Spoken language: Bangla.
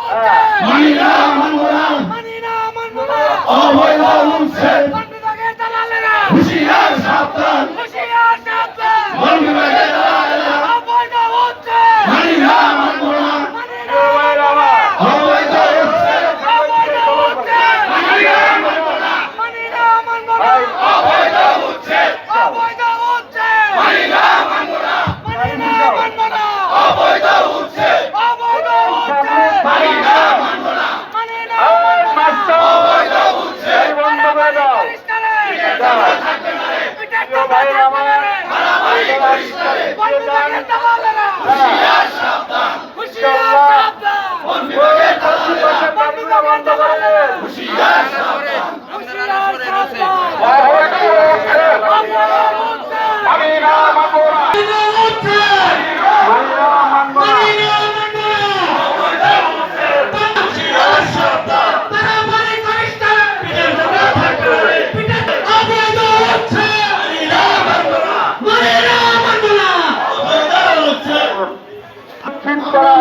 মানি না মানব না। মানি না মানব না। অবৈধ উচ্ছেদ বন বিভাগের দালালেরা হুশিয়ার সাবধান। হুঁশিয়ার সাবধান। বন বিভাগের দালালেরা অবৈধ হচ্ছে। মানি না মানব না। মানি না মানব না। অবৈধ উচ্ছেদ অবৈধ হচ্ছে। মানি না মানব না। মানি না মানব না। অবৈধ উচ্ছেদ অবৈধ হচ্ছে মানি না মানব না মানি না মানব না অবৈধ উচ্ছেদ অবৈধ হচ্ছে মানি না মানব না মানি না মানব না অবৈধ উচ্ছেদ মারামারি করিস না রে। পিঠের চামড়া থাকবে না রে। মারামারি করিস না রে। বন বিভাগের দালালেরা হুশিয়ার সাবধান হুঁশিয়ার সাবধান বন বিভাগের দালালেরা বন বিভাগের দালালেরা হুশিয়ার সাবধান হুঁশিয়ার সাবধান। অবৈধ হচ্ছে মানি না। মানব না। করা